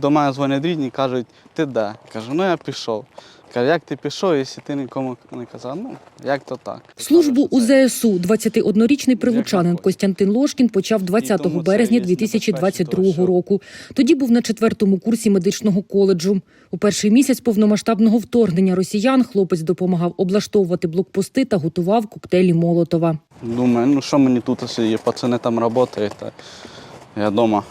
До мене дзвонять рідні, кажуть, ти де? Кажу, ну я пішов. Каже, як ти пішов, якщо ти нікому не казав? Ну, як то так. Службу у ЗСУ 21-річний прилучанин Костянтин Лошкін почав 20 березня є небезпечно, 2022 тому року. Тоді був на четвертому курсі медичного коледжу. У перший місяць повномасштабного вторгнення росіян хлопець допомагав облаштовувати блокпости та готував коктейлі Молотова. Думаю, ну що мені тут сидіти, пацани там працюють, я вдома.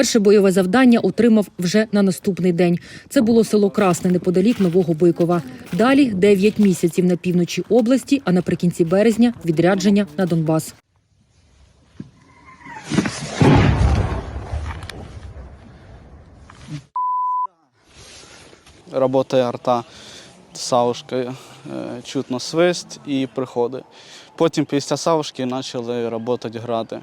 Перше бойове завдання отримав вже на наступний день. Це було село Красне неподалік Нового Бойкова. Далі 9 місяців на півночі області, а наприкінці березня відрядження на Донбас. Работає арта савушкою, е, чутно свист і приходи. Потім після савушки почали працювати гради.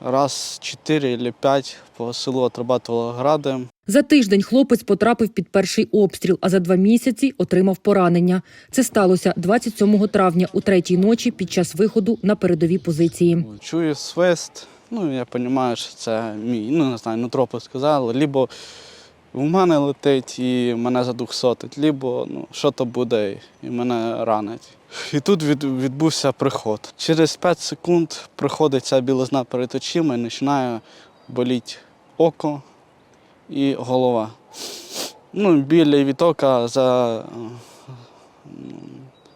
Раз чотири чи п'ять по селу отрабатували гради. За тиждень хлопець потрапив під перший обстріл, а за два місяці отримав поранення. Це сталося 27 травня у третій ночі під час виходу на передові позиції. Чую свист. Ну, я розумію, що це мій, ну не знаю, нутро сказали. Лібо в мене летить і мене задухсотить, лібо ну, що то буде і мене ранить. І тут від, відбувся приход. Через 5 секунд приходить ця білизна перед очима і починає боліти око і голова. Ну, біль від ока за,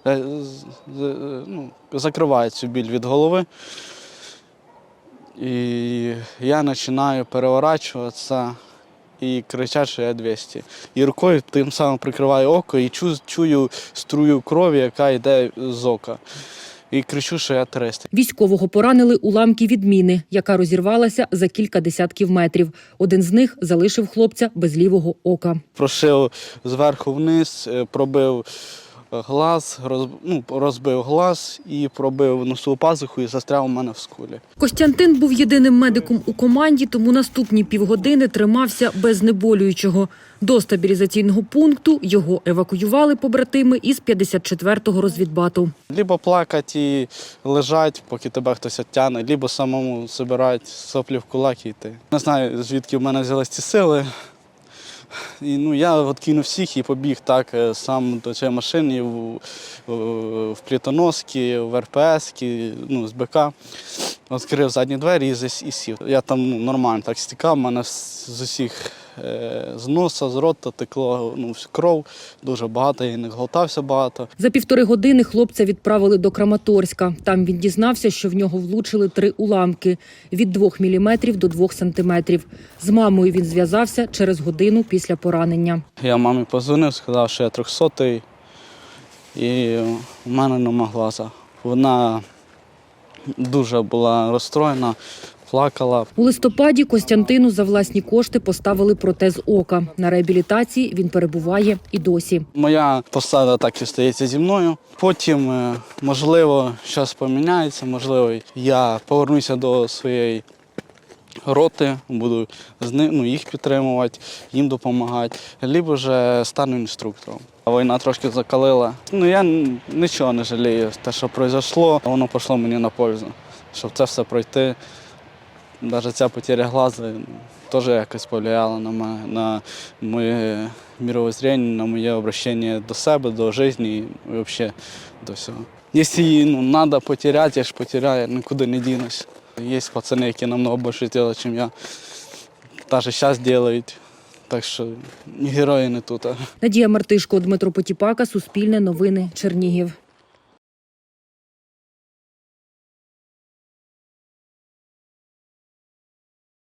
е, з- ну, закриває біль від голови. І я починаю переворачуватися і кричать, що я 200. І рукою тим самим прикриваю око і чую, чую струю крові, яка йде з ока. І кричу, що я 300. Військового поранили уламки від міни, яка розірвалася за кілька десятків метрів. Один з них залишив хлопця без лівого ока. Прошив зверху вниз, е, пробив глаз, роз, ну, розбив глаз і пробив носову пазуху і застряв у мене в скулі. Костянтин був єдиним медиком у команді, тому наступні півгодини тримався без знеболюючого. До стабілізаційного пункту його евакуювали побратими із 54-го розвідбату. Либо плакати і лежать, поки тебе хтось оттягне, либо самому збирати соплі в кулак і йти. Не знаю, звідки в мене взялись ці сили. І, ну, я от кинув всіх і побіг так е, сам до цієї машини в, в, в плітоноски, в РПС, ну, з БК. Відкрив задні двері і, і сів. Я там ну, нормально так стікав, мене з усіх з носа, з рота текло ну, кров дуже багато, я не глотався багато. За півтори години хлопця відправили до Краматорська. Там він дізнався, що в нього влучили три уламки від 2 мм до 2 см. З мамою він зв'язався через годину після поранення. Я мамі позвонив, сказав, що я трьохсотий, і в мене нема глаза. Вона дуже була розстроєна, плакала. У листопаді Костянтину за власні кошти поставили протез ока. На реабілітації він перебуває і досі. Моя посада так і стається зі мною. Потім, е, можливо, щось поміняється, можливо, я повернуся до своєї роти, буду з ним, ну, їх підтримувати, їм допомагати, либо вже стану інструктором. Війна трошки закалила. Ну я нічого не жалію. Те, що пройшло, воно пішло мені на пользу. Щоб це все пройти. Навіть ця потеря глазу теж якось повлияла на мене, на моє мировоззрение, на моє обращення до себе, до життя і взагалі до всього. Якщо її ну, треба потеряти, я ж потеряю, нікуди не дінусь. Є пацани, які намного більше роблять, ніж я. Навіть зараз роблять. Так що герої не тут. Надія Мартишко, Дмитро Потіпака, Суспільне новини, Чернігів.